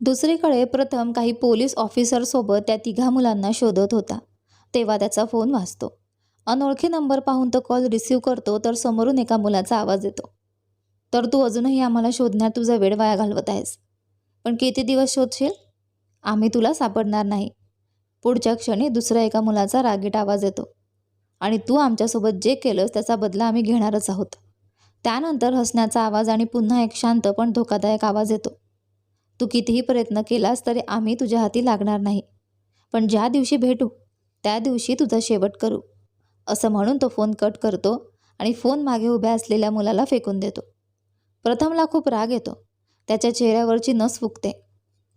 दुसरीकडे प्रथम काही पोलीस ऑफिसरसोबत त्या तिघा मुलांना शोधत होता. तेव्हा त्याचा फोन वाजतो. अनोळखी नंबर पाहून तो कॉल रिसीव्ह करतो तर समोरून एका मुलाचा आवाज येतो. तर तू अजूनही आम्हाला शोधण्यात तुझा वेळ वाया घालवत आहेस. पण किती दिवस शोधशील? आम्ही तुला सापडणार नाही. पुढच्या क्षणी दुसऱ्या एका मुलाचा रागीट आवाज येतो. आणि तू आमच्यासोबत जे केलंस त्याचा बदला आम्ही घेणारच आहोत. त्यानंतर हसण्याचा आवाज आणि पुन्हा एक शांत पण धोकादायक आवाज येतो. तू कितीही प्रयत्न केलास तरी आम्ही तुझ्या हाती लागणार नाही. पण ज्या दिवशी भेटू त्या दिवशी तुझा शेवट करू. असं म्हणून तो फोन कट करतो आणि फोन मागे उभ्या असलेल्या मुलाला फेकून देतो. प्रथमला खूप राग येतो. त्याच्या चेहऱ्यावरची नस फुगते.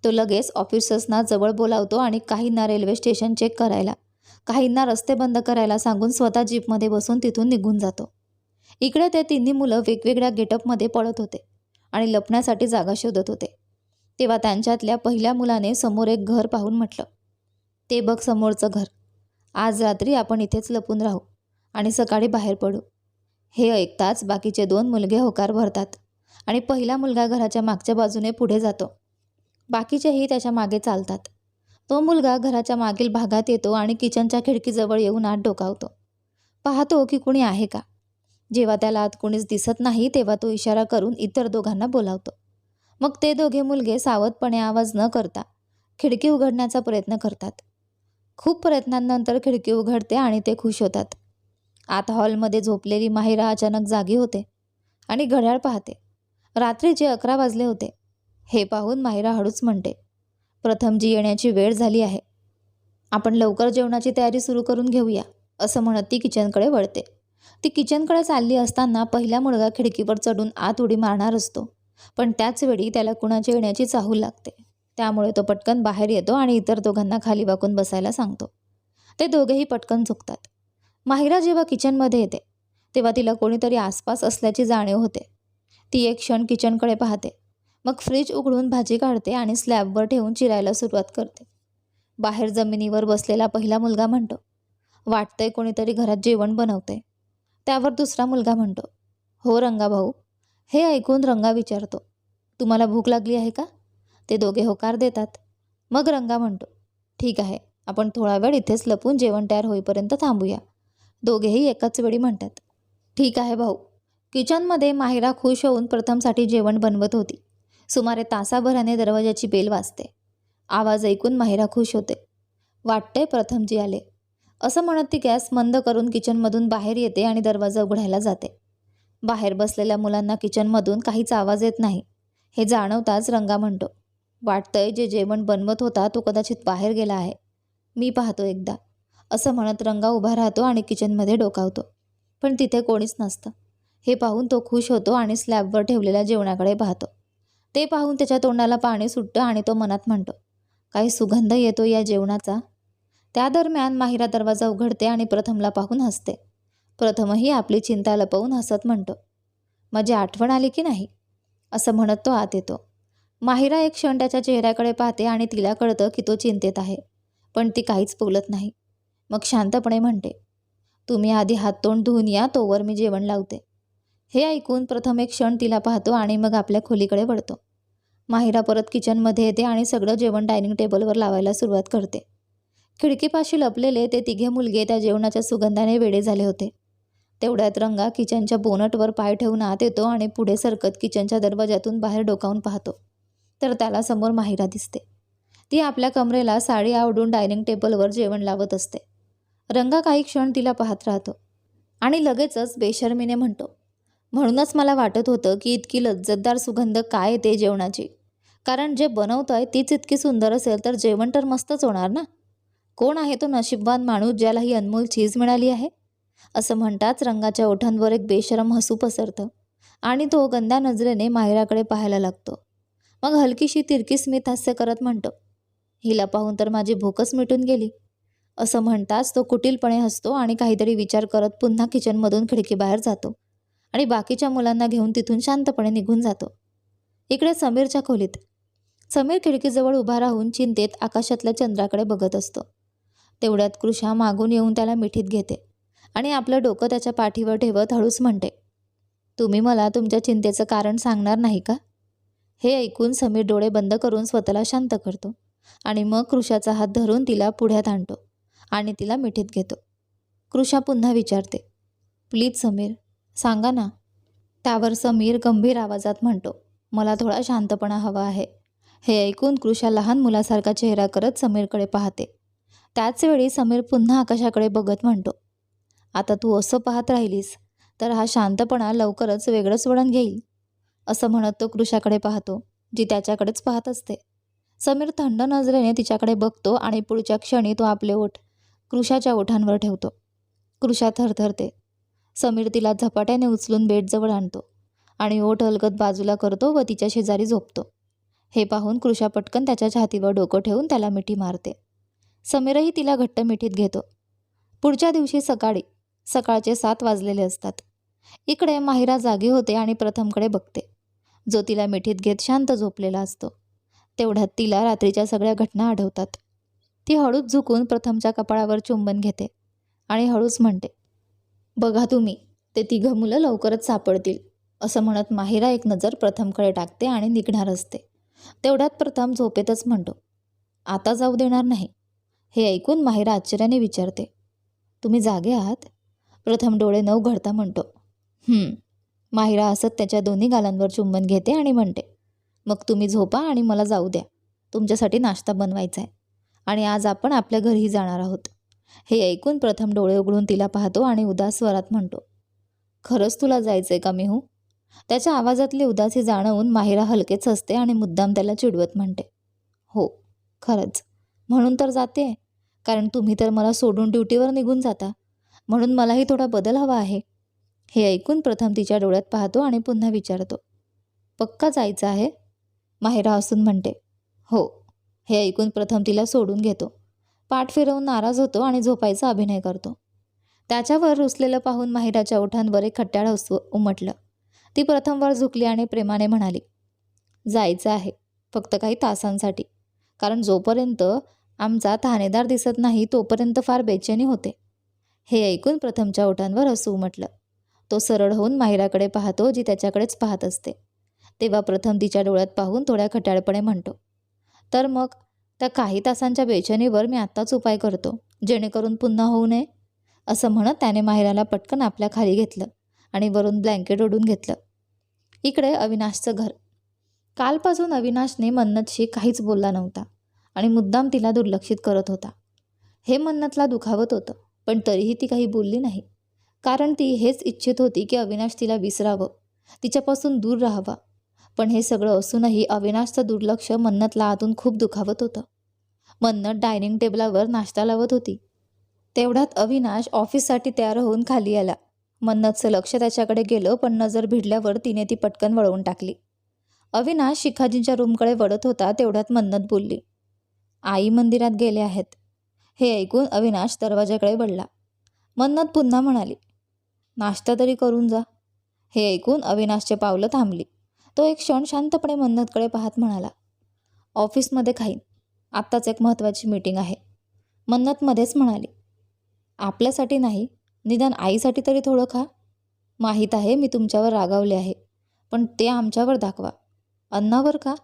तो लगेच ऑफिसर्सना जवळ बोलावतो आणि काहींना रेल्वे स्टेशन चेक करायला काहींना रस्ते बंद करायला सांगून स्वतः जीपमध्ये बसून तिथून निघून जातो. इकडे ते तिन्ही मुलं वेगवेगळ्या गेटअपमध्ये पळत होते आणि लपण्यासाठी जागा शोधत होते. तेव्हा त्यांच्यातल्या पहिल्या मुलाने समोर एक घर पाहून म्हटलं ते बघ समोरचं घर. आज रात्री आपण इथेच लपून राहू आणि सकाळी बाहेर पडू. हे ऐकताच बाकीचे दोन मुलगे होकार भरतात आणि पहिला मुलगा घराच्या मागच्या बाजूने पुढे जातो. बाकीचेही त्याच्यामागे चालतात. तो मुलगा घराच्या मागील भागात येतो आणि किचनच्या खिडकीजवळ येऊन आत डोकावतो. पाहतो की कुणी आहे का? जेव्हा त्याला आत कुणीच दिसत नाही तेव्हा तो इशारा करून इतर दोघांना बोलावतो. मग ते दोघे मुलगे सावधपणे आवाज न करता खिडकी उघडण्याचा प्रयत्न करतात. खूप प्रयत्नांनंतर खिडकी उघडते आणि ते खुश होतात. आत हॉलमध्ये झोपलेली माहिरा अचानक जागी होते आणि घड्याळ पाहते. रात्रीचे अकरा वाजले होते हे पाहून माहिरा हळूच म्हणते प्रथमजी येण्याची वेळ झाली आहे. आपण लवकर जेवणाची तयारी सुरू करून घेऊया असं म्हणत ती किचनकडे वळते. ती किचनकडे चालली असताना पहिला मुलगा खिडकीवर चढून आत उडी मारणार असतो. पण त्याच वेळी त्याला कुणाच्या येण्याची चाहूल लागते. त्यामुळे तो पटकन बाहेर येतो आणि इतर दोघांना खाली वाकून बसायला सांगतो. ते दोघेही पटकन झुकतात. माहिरा जेव्हा किचनमध्ये येते तेव्हा तिला कोणीतरी आसपास असल्याची जाणीव होते. ती एक क्षण किचनकडे पाहते. मग फ्रीज उघडून भाजी काढते आणि स्लॅबवर ठेवून चिरायला सुरुवात करते. बाहेर जमिनीवर बसलेला पहिला मुलगा म्हणतो वाटतंय कोणीतरी घरात जेवण बनवते त्यावर दुसरा मुलगा म्हणतो हो रंगा भाऊ हे ऐकून रंगा विचारतो तुम्हाला भूक लागली आहे का? ते दोघे होकार देतात. मग रंगा म्हणतो ठीक आहे आपण थोडा वेळ इथेच लपून जेवण तयार होईपर्यंत थांबूया. दोघेही एकाच वेळी म्हणतात ठीक आहे भाऊ. किचनमध्ये माहिरा खुश होऊन प्रथमसाठी जेवण बनवत होती. सुमारे तासाभराने दरवाजाची बेल वाजते. आवाज ऐकून माहिरा खुश होते. वाटतंय प्रथमजी आले. असं म्हणत ती गॅस मंद करून किचनमधून बाहेर येते आणि दरवाजा उघडायला जाते. बाहेर बसलेल्या मुलांना किचनमधून काहीच आवाज येत नाही. हे जाणवताच रंगा म्हणतो वाटतंय जे जेवण बनवत होता तो कदाचित बाहेर गेला आहे. मी पाहतो एकदा. असं म्हणत रंगा उभा राहतो आणि किचनमध्ये डोकावतो. पण तिथे कोणीच नसतं. हे पाहून तो खुश होतो आणि स्लॅबवर ठेवलेल्या जेवणाकडे पाहतो. ते पाहून त्याच्या तोंडाला पाणी सुटतं आणि तो मनात म्हणतो काही सुगंध येतो या जेवणाचा? त्या दरम्यान माहिरा दरवाजा उघडते आणि प्रथमला पाहून हसते. प्रथमही आपली चिंता लपवून हसत म्हणतो. माझी आठवण आली की नाही? असं म्हणत तो आत येतो. माहिरा एक क्षण त्याच्या चेहऱ्याकडे पाहते आणि तिला कळतं की तो चिंतेत आहे. पण ती काहीच बोलत नाही. मग शांतपणे म्हणते तुम्ही आधी हात तोंड धुवून या तोवर मी जेवण लावते. हे ऐकून प्रथम एक क्षण तिला पाहतो आणि मग आपल्या खोलीकडे वळतो. माहिरा परत किचनमध्ये येते आणि सगळं जेवण डायनिंग टेबलवर लावायला सुरुवात करते. खिडकीपाशी लपलेले ते तिघे मुलगे त्या जेवणाच्या सुगंधाने वेडे झाले होते. तेवढ्यात रंगा किचनच्या बोनटवर पाय ठेवून आत येतो आणि पुढे सरकत किचनच्या दरवाजातून बाहेर डोकावून पाहतो. तर त्याला समोर माहिरा दिसते. ती आपल्या कमरेला साडी आवडून डायनिंग टेबलवर जेवण लावत असते. रंगा काही क्षण तिला पाहत राहतो आणि लगेचच बेशर्मीने म्हणतो म्हणूनच मला वाटत होतं की इतकी लज्जतदार सुगंध काय येते जेवणाची? कारण जे बनवतोय आहे तीच इतकी सुंदर असेल तर जेवण तर मस्तच होणार ना? कोण आहे तो नशीबवान माणूस ज्याला ही अनमोल चीज मिळाली आहे? असं म्हणताच रंगाच्या ओठांवर एक बेशरम हसू पसरतं आणि तो गंदा नजरेने माहिराकडे पाहायला लागतो. मग हलकीशी तिरकी स्मित हास्य करत म्हणतो हिला पाहून तर माझी भूकच मिटून गेली. असं म्हणताच तो कुटीलपणे हसतो आणि काहीतरी विचार करत पुन्हा किचनमधून खिडकीबाहेर जातो आणि बाकीच्या मुलांना घेऊन तिथून शांतपणे निघून जातो. इकडे समीरच्या खोलीत समीर खिडकीजवळ उभा राहून चिंतेत आकाशातल्या चंद्राकडे बघत असतो. तेवढ्यात कृषा मागून येऊन त्याला मिठीत घेते. आणि आपलं डोकं त्याच्या पाठीवर ठेवत हळूच म्हणते तुम्ही मला तुमच्या चिंतेचं कारण सांगणार नाही का? हे ऐकून समीर डोळे बंद करून स्वतःला शांत करतो आणि मग कृषाचा हात धरून तिला पुढ्यात आणतो आणि तिला मिठीत घेतो. कृषा पुन्हा विचारते प्लीज समीर सांगा ना. त्यावर समीर गंभीर आवाजात म्हणतो मला थोडा शांतपणा हवा आहे. हे ऐकून कृषा लहान मुलासारखा चेहरा करत समीरकडे पाहते. त्याचवेळी समीर पुन्हा आकाशाकडे बघत म्हणतो आता तू असं पाहत राहिलीस तर हा शांतपणा लवकरच वेगळंच वळण घेईल. असं म्हणत तो कृषाकडे पाहतो जी त्याच्याकडेच पाहत असते. समीर थंड नजरेने तिच्याकडे बघतो आणि पुढच्या क्षणी तो आपले ओठ कृषाच्या ओठांवर ठेवतो. कृषा थरथरते. समीर तिला झपाट्याने उचलून बेडजवळ आणतो आणि ओठ हलकत बाजूला करतो व तिच्या शेजारी झोपतो. हे पाहून कृषा पटकन त्याच्या छातीवर डोकं ठेवून त्याला मिठी मारते. समीरही तिला घट्ट मिठीत घेतो. पुढच्या दिवशी सकाळी सकाळचे सात वाजलेले असतात. इकडे माहिरा जागी होते आणि प्रथमकडे बघते. जो तिला मिठीत घेत शांत झोपलेला असतो. तेवढ्यात तिला रात्रीच्या सगळ्या घटना आढळतात ती हळूच झुकून प्रथमच्या कपाळावर चुंबन घेते आणि हळूच म्हणते बघा तुम्ही ते तिघं मुलं लवकरच सापडतील असं म्हणत माहिरा एक नजर प्रथमकडे टाकते आणि निघणार असते. तेवढ्यात प्रथम झोपेतच म्हणतो आता जाऊ देणार नाही. हे ऐकून माहिरा आश्चर्याने विचारते तुम्ही जागे आहात? प्रथम डोळे न उघडता म्हणतो माहिरा असत त्याच्या दोन्ही गालांवर चुंबन घेते आणि म्हणते मग तुम्ही झोपा आणि मला जाऊ द्या. तुमच्यासाठी नाश्ता बनवायचा आहे आणि आज आपण आपल्या घरीही जाणार आहोत. हे ऐकून प्रथम डोळे उघडून तिला पाहतो आणि उदास स्वरात म्हणतो खरंच तुला जायचंय का मी हो त्याच्या आवाजातली उदासी जाणवून माहिरा हलकेच हसते आणि मुद्दाम त्याला चिडवत म्हणते हो खरंच. म्हणून तर जाते कारण तुम्ही तर मला सोडून ड्युटीवर निघून जाता. म्हणून मलाही थोडा बदल हवा आहे. हे ऐकून प्रथम तिच्या डोळ्यात पाहतो आणि पुन्हा विचारतो. पक्का जायचं आहे? माहिरा असून म्हणते. हो. हे ऐकून प्रथम तिला सोडून घेतो. पाठ फिरवून नाराज होतो आणि झोपायचा अभिनय करतो. त्याच्यावर रुसलेलं पाहून माहिराच्या ओठांवर एक खट्ट्याळ हसू उमटलं. ती प्रथमवर झुकली आणि प्रेमाने म्हणाली जायचं आहे. फक्त काही तासांसाठी. कारण जोपर्यंत आमचा ठाणेदार दिसत नाही तोपर्यंत फार बेचैनी होते. हे ऐकून प्रथमच्या ओठांवर हसू म्हटलं. तो सरळ होऊन माहिराकडे पाहतो जी त्याच्याकडेच पाहत असते. तेव्हा प्रथम तिच्या डोळ्यात पाहून थोड्या खट्याळपणे म्हणतो तर मग त्या काही तासांच्या बेचैनीवर मी आत्ताच उपाय करतो जेणेकरून पुन्हा होऊ नये? असं म्हणत त्याने माहिराला पटकन आपल्या खाली घेतलं आणि वरून ब्लँकेट ओढून घेतलं. इकडे अविनाशचं घर. कालपासून अविनाशने मन्नतशी काहीच बोलला नव्हता आणि मुद्दाम तिला दुर्लक्षित करत होता. हे मन्नतला दुखावत होतं. पण तरीही ती काही बोलली नाही. कारण ती हेच इच्छित होती की अविनाश तिला विसरावं तिच्यापासून दूर राहावा. पण हे सगळं असूनही अविनाशचं दुर्लक्ष मन्नतला आतून खूप दुखावत होतं. मन्नत डायनिंग टेबलावर नाश्ता लावत होती. तेवढ्यात अविनाश ऑफिससाठी तयार होऊन खाली आला. मन्नतचं लक्ष त्याच्याकडे गेलं पण नजर भिडल्यावर तिने ती पटकन वळवून टाकली. अविनाश शिखाजींच्या रूमकडे वळत होता तेवढ्यात मन्नत बोलली आई मंदिरात गेले आहेत. हे ऐकून अविनाश दरवाजाकडे वळला. मन्नत पुन्हा म्हणाली नाश्ता तरी करून जा. हे ऐकून अविनाशचे पावलं थांबली. तो एक क्षण शांतपणे मन्नतकडे पाहत म्हणाला ऑफिसमध्ये खाईन. आत्ताच एक महत्त्वाची मीटिंग आहे. मन्नत मध्येच म्हणाली आपल्यासाठी नाही निदान आईसाठी तरी थोडं खा. माहीत आहे मी तुमच्यावर रागावले आहे पण ते आमच्यावर दाखवा. अन्नावर का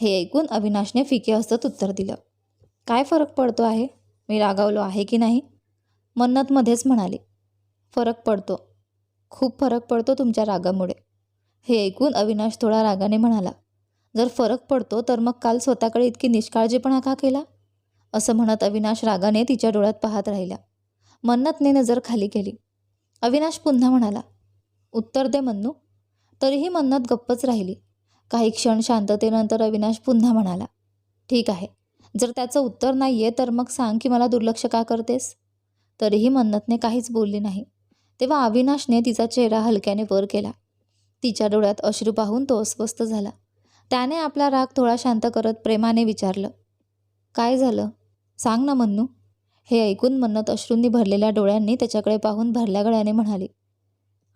हे ऐकून अविनाशने फिके हसत उत्तर दिलं काय फरक पडतो आहे? मी रागावलो आहे की नाही? मन्नतमध्येच म्हणाली. फरक पडतो. खूप फरक पडतो तुमच्या रागामुळे. हे ऐकून अविनाश थोडा रागाने म्हणाला. जर फरक पडतो तर मग काल स्वतःकडे इतकी निष्काळजीपणा का केला? असं म्हणत अविनाश रागाने तिच्या डोळ्यात पाहत राहिला. मन्नतने नजर खाली केली. अविनाश पुन्हा म्हणाला उत्तर दे मन्नू. तरीही मन्नत गप्पच राहिली. काही क्षण शांततेनंतर अविनाश पुन्हा म्हणाला ठीक आहे. जर त्याचं उत्तर नाही आहे तर मग सांग की मला दुर्लक्ष का करतेस? तरीही मन्नतने काहीच बोलली नाही. तेव्हा अविनाशने तिचा चेहरा हलक्याने वर केला. तिच्या डोळ्यात अश्रू पाहून तो अस्वस्थ झाला. त्याने आपला राग थोडा शांत करत प्रेमाने विचारलं काय झालं? सांग ना मन्नू. हे ऐकून मन्नत अश्रूंनी भरलेल्या डोळ्यांनी त्याच्याकडे पाहून भरल्या गळ्याने म्हणाली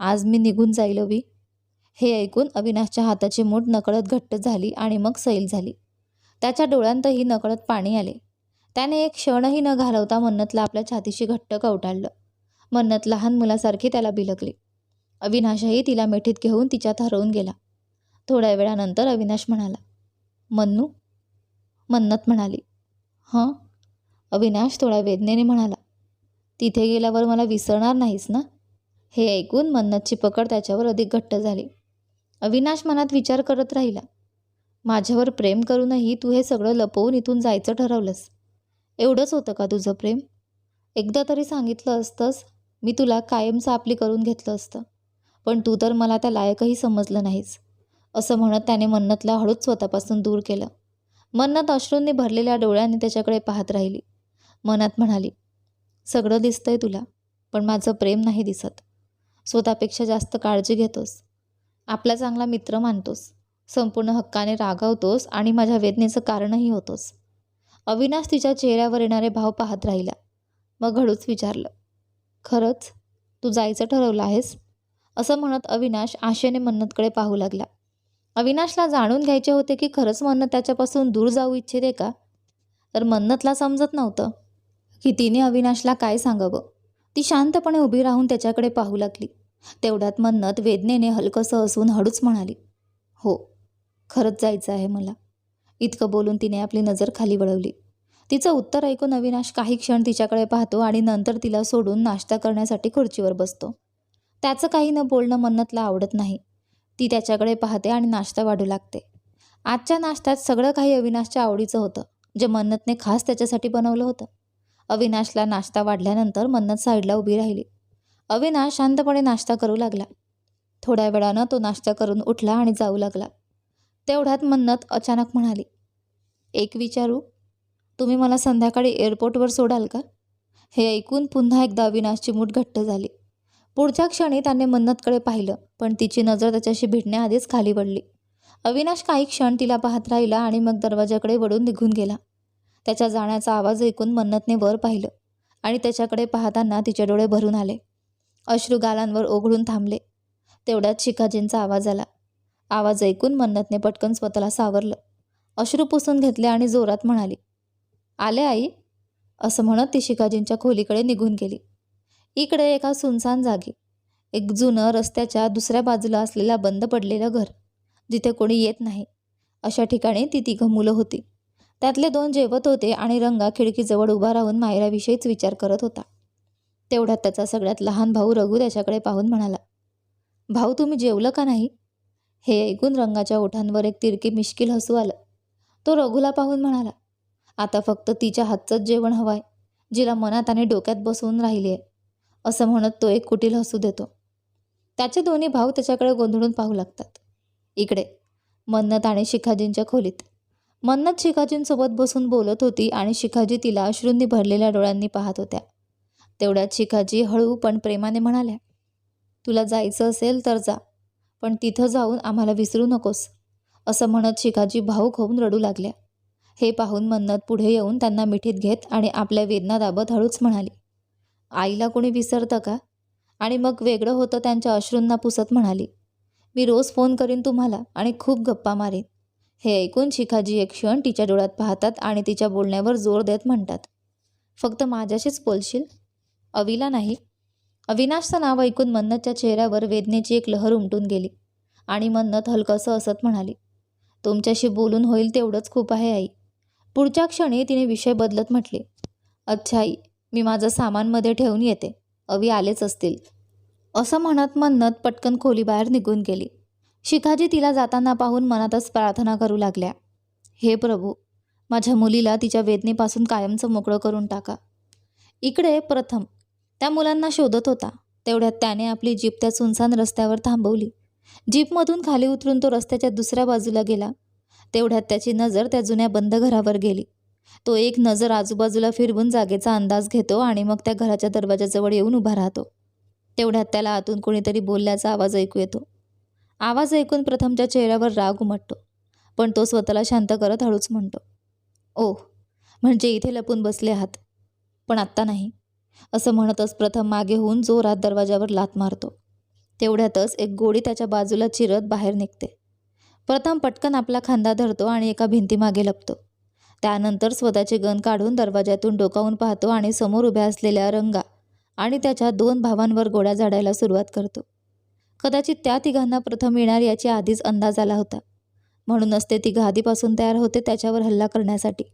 आज मी निघून जाईल अवी हे ऐकून अविनाशच्या हाताची मूठ नकळत घट्ट झाली आणि मग सैल झाली. त्याच्या डोळ्यांतही नकळत पाणी आले. त्याने एक क्षणही न घालवता मन्नतला आपल्या छातीशी घट्ट कवटाळलं मन्नत लहान मुलासारखी त्याला बिलकली. अविनाशही तिला मिठीत घेऊन तिच्यात हरवून गेला. थोड्या वेळानंतर अविनाश म्हणाला मन्नू मन्नत म्हणाली हं? अविनाश थोड्या वेदनेने म्हणाला तिथे गेल्यावर मला विसरणार नाहीस ना? हे ऐकून मन्नतची पकड त्याच्यावर अधिक घट्ट झाली. अविनाश मनात विचार करत राहिला माझ्यावर प्रेम करूनही तू हे सगळं लपवून इथून जायचं ठरवलंस. एवढंच होतं का तुझं प्रेम? एकदा तरी सांगितलं असतंस मी तुला कायम आपली करून घेतलं असतं. पण तू तर मला त्या लायकही समजलं नाहीस. असं म्हणत त्याने मन्नतला हळूच स्वतःपासून दूर केलं. मन्नत अश्रूंनी भरलेल्या डोळ्यांनी त्याच्याकडे पाहत राहिली. मनात म्हणाली सगळं दिसतंय तुला पण माझं प्रेम नाही दिसत. स्वतःपेक्षा जास्त काळजी घेतोस. आपला चांगला मित्र मानतोस. संपूर्ण हक्काने रागावतोस आणि माझ्या वेदनेचं कारणही होतोस. अविनाश तिच्या चेहऱ्यावर येणारे भाव पाहत राहिला. मग हळूच विचारलं. खरंच? तू जायचं ठरवलं आहेस? असं म्हणत अविनाश आशेने मन्नतकडे पाहू लागला. अविनाशला जाणून घ्यायचे होते की खरंच मन्नत त्याच्यापासून दूर जाऊ इच्छिते का? तर मन्नतला समजत नव्हतं की तिने अविनाशला काय सांगावं. ती शांतपणे उभी राहून त्याच्याकडे पाहू लागली. तेवढ्यात मन्नत वेदनेने हलकंसं असून हळूच म्हणाली. हो खरंच जायचं आहे मला. इतकं बोलून तिने आपली नजर खाली वळवली. तिचं उत्तर ऐकून अविनाश काही क्षण तिच्याकडे पाहतो आणि नंतर तिला सोडून नाश्ता करण्यासाठी खुर्चीवर बसतो. त्याचं काही न बोलणं मन्नतला आवडत नाही. ती त्याच्याकडे पाहते आणि नाश्ता वाढू लागते. आजच्या नाश्त्यात सगळं काही अविनाशच्या आवडीचं होतं जे मन्नतने खास त्याच्यासाठी बनवलं होतं. अविनाशला नाश्ता वाढल्यानंतर मन्नत साईडला उभी राहिली. अविनाश शांतपणे नाश्ता करू लागला. थोड्या वेळानं तो नाश्ता करून उठला आणि जाऊ लागला. तेवढ्यात मन्नत अचानक म्हणाली एक विचारू तुम्ही मला संध्याकाळी एअरपोर्टवर सोडाल का? हे ऐकून पुन्हा एकदा अविनाशची मूठ घट्ट झाली. पुढच्या क्षणी त्याने मन्नतकडे पाहिलं पण तिची नजर त्याच्याशी भिडण्याआधीच खाली पडली. अविनाश काही क्षण तिला पाहत राहिला आणि मग दरवाजाकडे वळून निघून गेला. त्याच्या जाण्याचा आवाज ऐकून मन्नतने वर पाहिलं आणि त्याच्याकडे पाहताना तिचे डोळे भरून आले. अश्रू गालांवर ओघळून थांबले. तेवढ्यात शिखाजींचा आवाज आला. आवाज ऐकून मन्नतने पटकन स्वतःला सावरलं. अश्रू पुसून घेतले आणि जोरात म्हणाली आले आई. असं म्हणत ती शिखाजींच्या खोलीकडे निघून गेली. इकडे एका सुनसान जागी एक जुनं रस्त्याच्या दुसऱ्या बाजूला असलेला बंद पडलेलं घर जिथे कोणी येत नाही. अशा ठिकाणी ती तिघं मुलं होती. त्यातले दोन जेवत होते आणि रंगा खिडकीजवळ उभा राहून मायराविषयीच विचार करत होता. तेवढ्यात त्याचा सगळ्यात लहान भाऊ रघु त्याच्याकडे पाहून म्हणाला भाऊ तुम्ही जेवलं का नाही? हे ऐकून रंगाच्या ओठांवर एक तिरकी मिश्किल हसू आलं. तो रघुला पाहून म्हणाला आता फक्त तिच्या हातचंच जेवण हवं आहे जिला मनात आणि डोक्यात बसवून राहिली आहे असं म्हणत तो एक कुटील हसू देतो. त्याचे दोन्ही भाऊ त्याच्याकडे गोंधळून पाहू लागतात. इकडे मन्नत आणि शिखाजींच्या खोलीत. मन्नत शिखाजींसोबत बसून बोलत होती आणि शिखाजी तिला अश्रूंनी भरलेल्या डोळ्यांनी पाहत होत्या. तेवढ्यात शिखाजी हळू पण प्रेमाने म्हणाल्या तुला जायचं असेल तर जा. पण तिथं जाऊन आम्हाला विसरू नकोस असं म्हणत शिखाजी भाऊक होऊन रडू लागल्या. हे पाहून मन्नत पुढे येऊन त्यांना मिठीत घेत आणि आपल्या वेदना दाबत हळूच म्हणाली आईला कोणी विसरतं का? आणि मग वेगळं होतं त्यांच्या अश्रूंना पुसत म्हणाली मी रोज फोन करीन तुम्हाला आणि खूप गप्पा मारीन. हे ऐकून शिखाजी एक क्षण तिच्या डोळ्यात पाहतात आणि तिच्या बोलण्यावर जोर देत म्हणतात फक्त माझ्याशीच बोलशील? अविला नाही? अविनाशचं नाव ऐकून मन्नतच्या चेहऱ्यावर वेदनेची एक लहर उमटून गेली आणि मन्नत हलकंसं असत म्हणाली तुमच्याशी बोलून होईल तेवढंच खूप आहे आई. पुढच्या क्षणी तिने विषय बदलत म्हटले अच्छा आई मी माझं सामानमध्ये ठेवून येते. अवी आलेच असतील. असं म्हणत मन्नत पटकन खोलीबाहेर निघून गेली. शिखाजी तिला जाताना पाहून मनातच प्रार्थना करू लागल्या हे प्रभू माझ्या मुलीला तिच्या वेदनेपासून कायमचं मोकळं करून टाका. इकडे प्रथम त्या मुलांना शोधत होता. तेवढ्यात त्याने आपली जीप त्या सुनसान रस्त्यावर थांबवली. जीपमधून खाली उतरून तो रस्त्याच्या दुसऱ्या बाजूला गेला. तेवढ्यात त्याची नजर त्या जुन्या बंद घरावर गेली. तो एक नजर आजूबाजूला फिरवून जागेचा अंदाज घेतो आणि मग त्या घराच्या दरवाजाजवळ येऊन उभा राहतो. तेवढ्यात त्याला आतून कोणीतरी बोलल्याचा आवाज ऐकू येतो. आवाज ऐकून प्रथमच्या चेहऱ्यावर राग उमटतो. पण तो स्वतःला शांत करत हळूच म्हणतो ओह म्हणजे इथे लपून बसले आहात. पण आत्ता नाही. असं म्हणतच प्रथम मागे होऊन जोरात दरवाजावर लात मारतो. तेवढ्यातच एक गोडी त्याच्या बाजूला चिरत बाहेर निघते. प्रथम पटकन आपला खांदा धरतो आणि एका भिंतीमागे लपतो. त्यानंतर स्वतःचे गन काढून दरवाजातून डोकावून पाहतो आणि समोर उभ्या असलेल्या रंगा आणि त्याच्या दोन भावांवर गोळ्या झाडायला सुरुवात करतो. कदाचित त्या तिघांना प्रथम येणार याची आधीच अंदाज आला होता. म्हणूनच ते तिघं आधीपासून तयार होते त्याच्यावर हल्ला करण्यासाठी.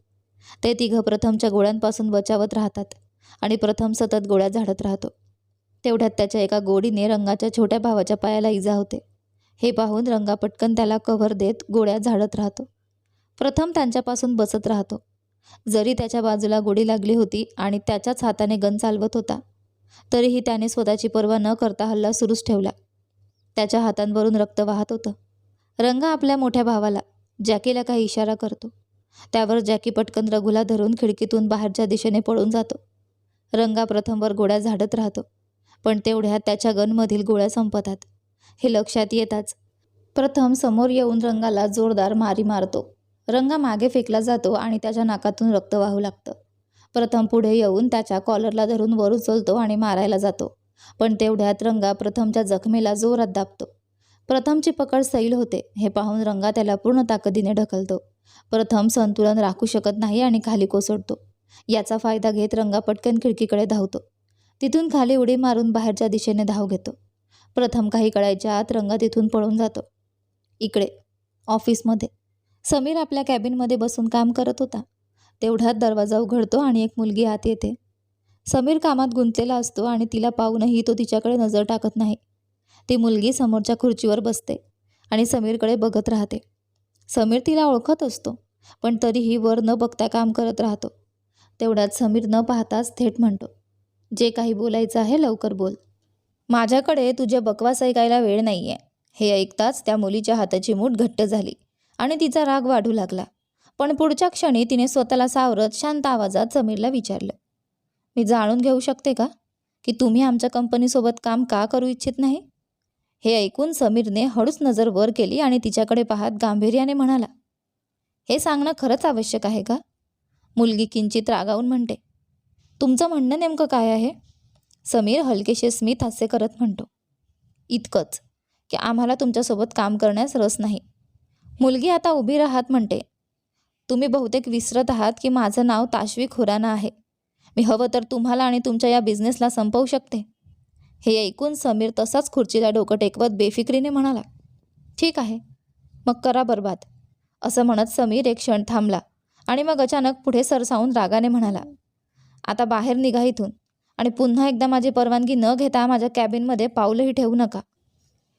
ते तिघं प्रथमच्या गोळ्यांपासून बचावत राहतात. आणि प्रथम सतत गोळ्या झाडत राहतो. तेवढ्यात त्याच्या एका गोडीने रंगाच्या छोट्या भावाच्या पायाला इजा होते. हे पाहून रंगा पटकन त्याला कव्हर देत गोळ्या झाडत राहतो. प्रथम त्यांच्यापासून बसत राहतो. जरी त्याच्या बाजूला गोडी लागली होती आणि त्याच्याच हाताने गन चालवत होता तरीही त्याने स्वतःची पर्वा न करता हल्ला सुरूच ठेवला. त्याच्या हातांवरून रक्त वाहत होतं. रंगा आपल्या मोठ्या भावाला जॅकीला काही इशारा करतो. त्यावर जॅकी पटकन रघुला धरून खिडकीतून बाहेरच्या दिशेने पळून जातो. रंगा प्रथमवर गोळ्या झाडत राहतो. पण तेवढ्यात त्याच्या गनमधील गोळ्या संपतात. हे लक्षात येताच प्रथम समोर येऊन रंगाला जोरदार मारी मारतो. रंगा मागे फेकला जातो आणि त्याच्या नाकातून रक्त वाहू लागतं. प्रथम पुढे येऊन त्याच्या कॉलरला धरून वर उचलतो आणि मारायला जातो. पण तेवढ्यात रंगा प्रथमच्या जखमेला जोरात दाबतो. प्रथमची पकड सैल होते. हे पाहून रंगा त्याला पूर्ण ताकदीने ढकलतो. प्रथम संतुलन राखू शकत नाही आणि खाली कोसळतो. याचा फायदा घेत रंगा पटकन खिडकीकडे धावतो. तिथून खाली उडी मारून बाहेरच्या दिशेने धाव घेतो. प्रथम काही कळायच्या आत रंगा तिथून पळून जातो. इकडे ऑफिसमध्ये. समीर आपल्या कॅबिनमध्ये बसून काम करत होता. तेवढ्यात दरवाजा उघडतो आणि एक मुलगी आत येते. समीर कामात गुंतलेला असतो आणि तिला पाहूनही तो तिच्याकडे नजर टाकत नाही. ती मुलगी समोरच्या खुर्चीवर बसते आणि समीरकडे बघत राहते. समीर तिला ओळखत असतो पण तरीही वर न बघता काम करत राहतो. तेवढ्यात समीर न पाहताच थेट म्हणतो जे काही बोलायचं आहे लवकर बोल. माझ्याकडे तुझे बकवास ऐकायला वेळ नाही आहे हे ऐकताच त्या मुलीच्या हाताची मूठ घट्ट झाली आणि तिचा राग वाढू लागला. पण पुढच्या क्षणी तिने स्वतःला सावरत शांत आवाजात समीरला विचारलं मी जाणून घेऊ शकते का? की तुम्ही आमच्या कंपनीसोबत काम का करू इच्छित नाही? हे ऐकून समीरने हळूच नजर वर केली आणि तिच्याकडे पाहत गांभीर्याने म्हणाला हे सांगणं खरंच आवश्यक आहे का? मुलगी किंचित रागावून म्हणते तुमचं म्हणणं नेमकं काय आहे? समीर हलकेशे स्मित हास्य करत म्हणतो इतकंच की आम्हाला तुमच्यासोबत काम करण्यास रस नाही. मुलगी आता उभी राहत म्हणते तुम्ही बहुतेक विसरत आहात की माझं नाव ताशवी खुराना आहे. मी हवं तर तुम्हाला आणि तुमच्या या बिझनेसला संपवू शकते. हे ऐकून समीर तसाच खुर्चीला डोकं टेकवत बेफिक्रीने म्हणाला ठीक आहे मग करा बरबाद. असं म्हणत समीर एक क्षण थांबला आणि मग अचानक पुढे सरसावून रागाने म्हणाला आता बाहेर निघा इथून आणि पुन्हा एकदा माझी परवानगी न घेता माझ्या कॅबिनमध्ये पाऊलही ठेवू नका.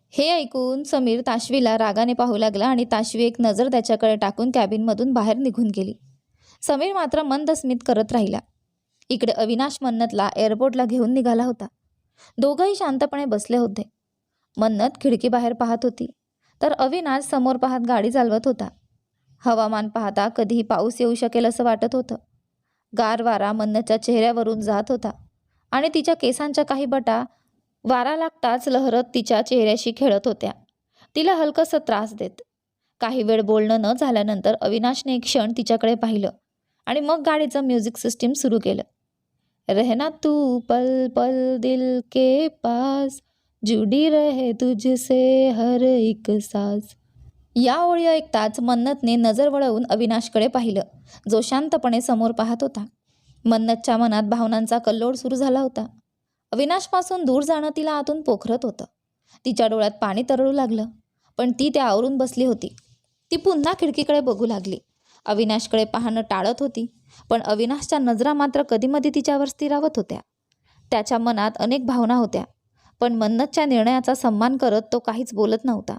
हे ऐकून समीर ताशवीला रागाने पाहू लागला आणि ताशवी एक नजर त्याच्याकडे टाकून कॅबिनमधून बाहेर निघून गेली. समीर मात्र मंदस्मित करत राहिला. इकडे अविनाश मन्नतला एअरपोर्टला घेऊन निघाला होता. दोघंही शांतपणे बसले होते. मन्नत खिडकीबाहेर पाहत होती. तर अविनाश समोर पाहत गाडी चालवत होता. हवामान पाहता कधीही पाऊस येऊ शकेल असं वाटत होतं. गार वारा मन्नतच्या चेहऱ्यावरून जात होता. आणि तिच्या केसांच्या काही बटा वारा लागताच लहरत तिच्या चेहऱ्याशी खेळत होत्या. तिला हलकंसं त्रास देत. काही वेळ बोलणं न झाल्यानंतर अविनाशने एक क्षण तिच्याकडे पाहिलं आणि मग गाडीचं म्युझिक सिस्टीम सुरू केलं. रहना तू पल पल दिल के पास जुडी रहे तुझसे हर एक साज या ओळी ऐकताच मन्नतने नजर वळवून अविनाशकडे पाहिलं. जो शांतपणे समोर पाहत होता. मन्नतच्या मनात भावनांचा कल्लोळ सुरू झाला होता. अविनाशपासून दूर जाणं तिला आतून पोखरत होतं. तिच्या डोळ्यात पाणी तरळू लागलं. पण ती त्या आवरून बसली होती. ती पुन्हा खिडकीकडे बघू लागली. अविनाशकडे पाहणं टाळत होती. पण अविनाशच्या नजरा मात्र कधीमधी तिच्यावर स्थिरावत होत्या. त्याच्या मनात अनेक भावना होत्या. पण मन्नतच्या निर्णयाचा सन्मान करत तो काहीच बोलत नव्हता.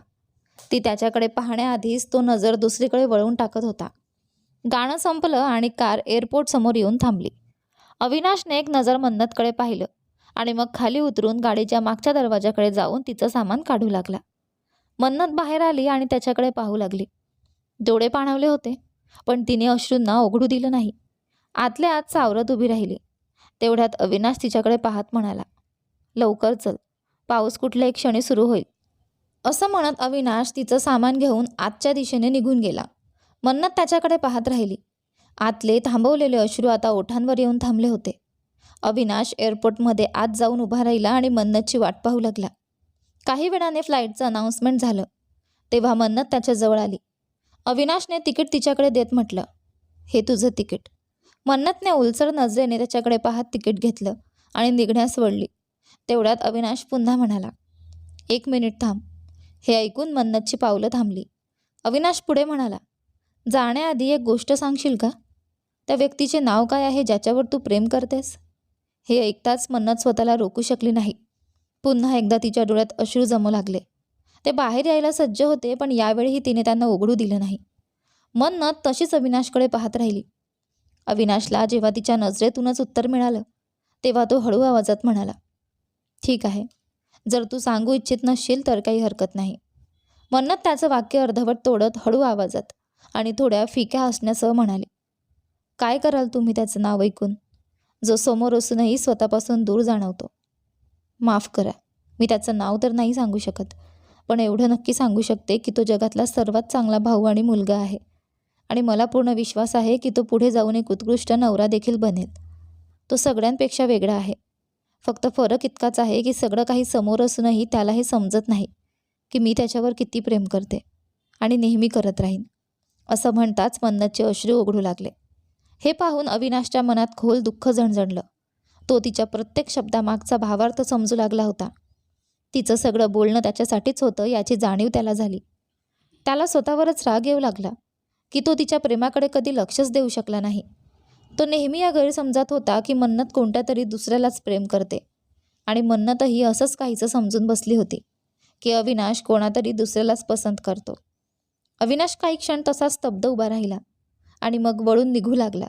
ती त्याच्याकडे पाहण्याआधीच तो नजर दुसरीकडे वळवून टाकत होता. गाणं संपलं आणि कार एअरपोर्ट समोर येऊन थांबली. अविनाशने एक नजर मन्नतकडे पाहिलं आणि मग खाली उतरून गाडीच्या मागच्या दरवाजाकडे जाऊन तिचं सामान काढू लागला. मन्नत बाहेर आली आणि त्याच्याकडे पाहू लागली. डोळे पाणवले होते पण तिने अश्रूंना ओघडू दिलं नाही. आतल्या आत सावरत उभी राहिली. तेवढ्यात अविनाश तिच्याकडे पाहत म्हणाला लवकर चल. पाऊस कुठल्याही क्षणी सुरू होईल. असं म्हणत अविनाश तिचं सामान घेऊन आतच्या दिशेने निघून गेला. मन्नत त्याच्याकडे पाहत राहिली. आतले थांबवलेले अश्रू आता ओठांवर येऊन थांबले होते. अविनाश एअरपोर्टमध्ये आत जाऊन उभा राहिला आणि मन्नतची वाट पाहू लागला. काही वेळाने फ्लाईटचं अनाऊन्समेंट झालं. तेव्हा मन्नत त्याच्याजवळ आली. अविनाशने तिकीट तिच्याकडे देत म्हटलं हे तुझं तिकीट. मन्नतने उलसर नजरेने त्याच्याकडे पाहत तिकीट घेतलं आणि निघण्यास वळली. तेवढ्यात अविनाश पुन्हा म्हणाला एक मिनिट थांब. हे ऐकून मन्नतची पावलं थांबली. अविनाश पुढे म्हणाला जाण्याआधी एक गोष्ट सांगशील का? त्या व्यक्तीचे नाव काय आहे ज्याच्यावर तू प्रेम करतेस? हे ऐकताच मन्नत स्वतःला रोखू शकली नाही. पुन्हा एकदा तिच्या डोळ्यात अश्रू जमू लागले. ते बाहेर यायला सज्ज होते पण यावेळीही तिने त्यांना उघडू दिलं नाही. मन्नत तशीच अविनाशकडे पाहत राहिली. अविनाशला जेव्हा तिच्या नजरेतूनच उत्तर मिळालं तेव्हा तो हळू आवाजात म्हणाला ठीक आहे. जर तू सांगू इच्छित नसशील तर काही हरकत नाही. मन्नत त्याचं वाक्य अर्धवट तोडत हळू आवाजात आणि थोड्या फिक्या हसण्यासह म्हणाली काय कराल तुम्ही त्याचं नाव ऐकून? जो समोर असूनही स्वतःपासून दूर जाणवतो. माफ करा मी त्याचं नाव तर नाही सांगू शकत पण एवढं नक्की सांगू शकते की तो जगातला सर्वात चांगला भाऊ आणि मुलगा आहे आणि मला पूर्ण विश्वास आहे की तो पुढे जाऊन एक उत्कृष्ट नवरा देखील बनेल. तो सगळ्यांपेक्षा वेगळा आहे. फक्त फरक इतकाच आहे की सगळं काही समोर असूनही त्याला हे समजत नाही की मी त्याच्यावर किती प्रेम करते आणि नेहमी करत राहीन. असं म्हणताच मन्नतचे अश्रू उघडू लागले. हे पाहून अविनाशच्या मनात खोल दुःख झणझणलं. तो तिच्या प्रत्येक शब्दामागचा भावार्थ समजू लागला होता. तिचं सगळं बोलणं त्याच्यासाठीच होतं याची जाणीव त्याला झाली. त्याला स्वतःवरच राग येऊ लागला की तो तिच्या प्रेमाकडे कधी लक्षच देऊ शकला नाही. तो नेहमी या गैरसमजात होता की मन्नत कोणत्या तरी दुसऱ्यालाच प्रेम करते. आणि मन्नतही असंच काहीचं समजून बसली होती की अविनाश कोणातरी दुसऱ्यालाच पसंत करतो. अविनाश काही क्षण तसा स्तब्ध उभा राहिला आणि मग वळून निघू लागला.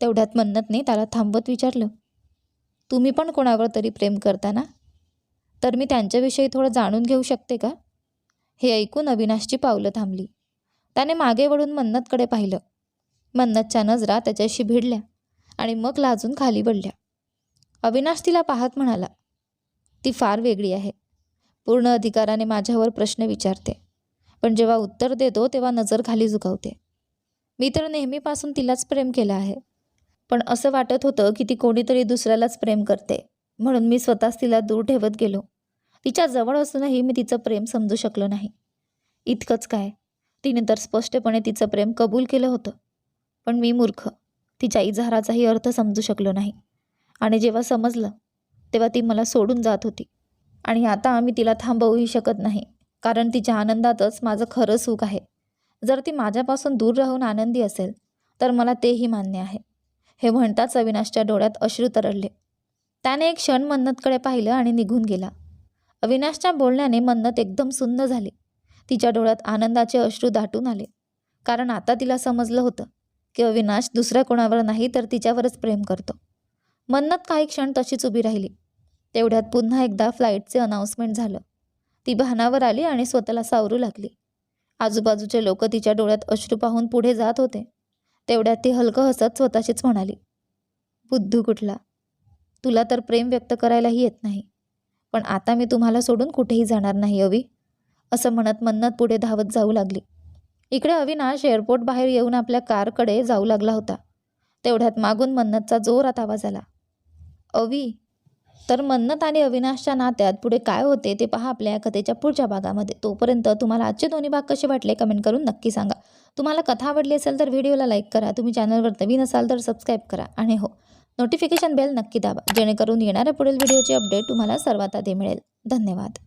तेवढ्यात मन्नतने त्याला थांबवत विचारलं तुम्ही पण कोणावर तरी प्रेम करता ना? तर मी त्यांच्याविषयी थोडं जाणून घेऊ शकते का? हे ऐकून अविनाशची पावलं थांबली. त्याने मागे वळून मन्नतकडे पाहिलं. मन्नतच्या नजरा त्याच्याशी भिडल्या आणि मग लाजून खाली पडल्या अविनाश तिला पाहत म्हणाला ती फार वेगळी आहे. पूर्ण अधिकाराने माझ्यावर प्रश्न विचारते. पण जेव्हा उत्तर देतो तेव्हा नजर खाली झुकावते. मी तर नेहमीपासून तिलाच प्रेम केलं आहे. पण असं वाटत होतं की ती कोणीतरी दुसऱ्यालाच प्रेम करते. म्हणून मी स्वतःच तिला दूर ठेवत गेलो. तिच्या जवळ असूनही मी तिचं प्रेम समजू शकलो नाही. इतकंच काय? तिने तर स्पष्टपणे तिचं प्रेम कबूल केलं होतं. पण मी मूर्ख. तिच्या इजहाराचाही अर्थ समजू शकलो नाही. आणि जेव्हा समजलं तेव्हा ती मला सोडून जात होती. आणि आता आम्ही तिला थांबवूही शकत नाही कारण तिच्या आनंदातच माझं खरं सुख आहे. जर ती माझ्यापासून दूर राहून आनंदी असेल तर मला तेही मान्य आहे. हे म्हणताच अविनाशच्या डोळ्यात अश्रू तरळले. त्याने एक क्षण मन्नतकडे पाहिलं आणि निघून गेला. अविनाशच्या बोलण्याने मन्नत एकदम सुन्न झाली. तिच्या डोळ्यात आनंदाचे अश्रू दाटून आले. कारण आता तिला समजलं होतं किंवा विनाश दुसऱ्या कोणावर नाही तर तिच्यावरच प्रेम करतो. मन्नत काही क्षण तशीच उभी राहिली. तेवढ्यात पुन्हा एकदा फ्लाईटचे अनाऊन्समेंट झालं. ती भानावर आली आणि स्वतःला सावरू लागली. आजूबाजूचे लोक तिच्या डोळ्यात अश्रू पाहून पुढे जात होते. तेवढ्यात ती हलकं हसत स्वतःशीच म्हणाली बुद्धू कुठला? तुला तर प्रेम व्यक्त करायलाही येत नाही. पण आता मी तुम्हाला सोडून कुठेही जाणार नाही अवी. असं म्हणत मन्नत पुढे धावत जाऊ लागली. इकडे अविनाश एअरपोर्ट बाहेर येऊन आपल्या कारकडे जाऊ लागला होता. तेवढ्यात मागून मन्नतचा जोरात आवाज आला. अवी तर मन्नत आणि अविनाशच्या नात्यात पुढे काय होते ते पहा आपल्या या कथेच्या पुढच्या भागामध्ये. तोपर्यंत तुम्हाला आजचे दोन्ही भाग कसे वाटले कमेंट करून नक्की सांगा. तुम्हाला कथा आवडली असेल तर व्हिडिओला लाईक करा. तुम्ही चॅनलवर नवीन असाल तर सबस्क्राईब करा. आणि हो नोटिफिकेशन बेल नक्की दाबा. जेणेकरून येणाऱ्या पुढील व्हिडिओचे अपडेट तुम्हाला सर्वात आधी मिळेल. धन्यवाद.